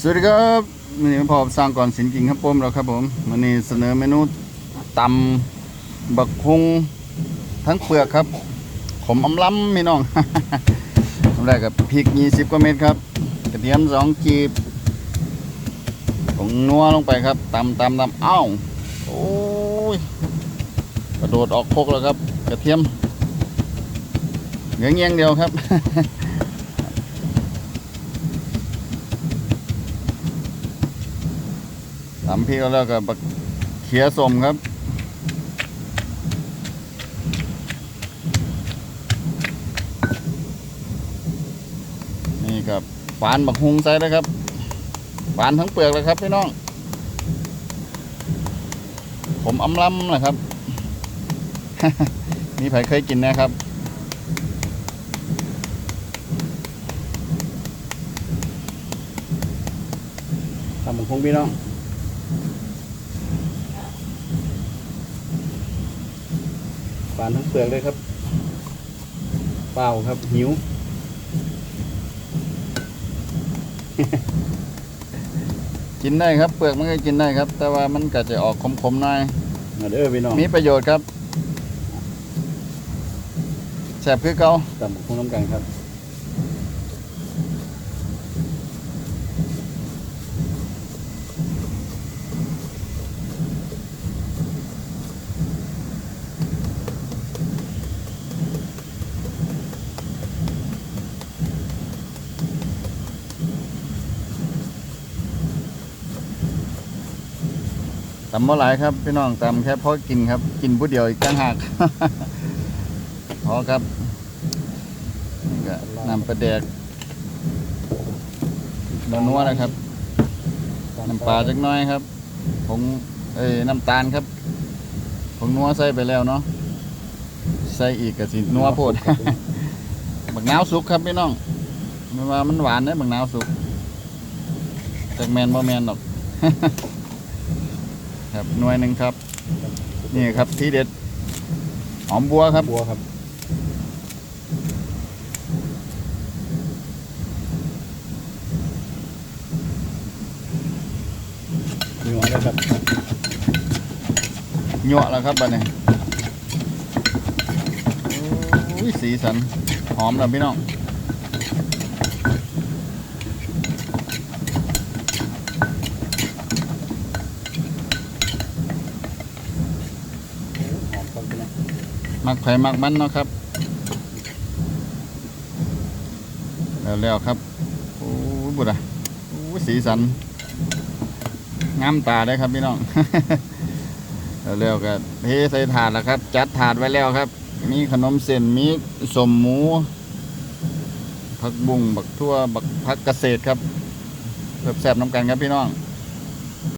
สวัสดีครับวันนี้พอสร้างก่อนสินกิ่งครับผมแล้วครับผมวันนี้เสนอเมนูตำบักฮุงทั้งเปลือกครับ ขมอำล้ำพี่น้องทำแรกกับพริก20กว่าเม็ดครับ กระเทียมสองกีบผงนัวลงไปครับตำตำตำเอ้าโอ้ยกระโดดออกพกแล้วครับ กระเทียมเหลืองเงียงเดียวครับ ตำพริกแล้วก็บักเขียสมครับนี่ครับฝานบักฮุงใส่เลยครับฝานทั้งเปลือกเลยครับพี่น้อง ผมอำล้ำนะครับนี่ไผเคยกินนะครับตำบักคงพี่น้อง ปานทั้งเปลือกเลยครับ เปล่าครับหิว กินได้ครับ เปลือกมันก็กินได้ครับ แต่ว่ามันก็จะออกขมๆหน่อยมาเด้อพี่น้องมีประโยชน์ครับแสบคือเกาตำบักคงน้ำกันครับำเมื่อหลายครับ พี่น้องตำแค่พอกินครับ กินผู้เดียวอีกต่างหากพอครับนี่ก็นำปลาแดกนัวนะครับน้ำปลาจักน้อยครับผงเอ้ยน้ำตาลครับผงนัวใส่ไปแล้วเนาะใส่อีกกะสินัวโพดบักนาวสุกครับพี่น้องไม่ว่ามันหวานได้บักนาวสุกจากแมนบ่แมนหรอก ครับหน่วยหนึ่งครับ นี่ครับที่เด็ดหอมบัวครับ บัวครับหนัวเลยครับหยวแล้วครับบัดนี้โอ้ยสีสันหอมแล้วพี่น้อง หอมครับพี่น้อง มักไผ่มักมันเนาะครับ แล้วแล้วครับ โอ้บุตรอะโอ้สีสันงามตาได้ครับพี่น้องแล้วแล้วก็เทใส่ถาดแล้วครับ จัดถาดไว้แล้วครับ มีขนมเส้นมีสมหมูผักบุ้งบักทั่วบักผักเกษตรครับเพิ่มแซ่บน้ำกันครับพี่น้อง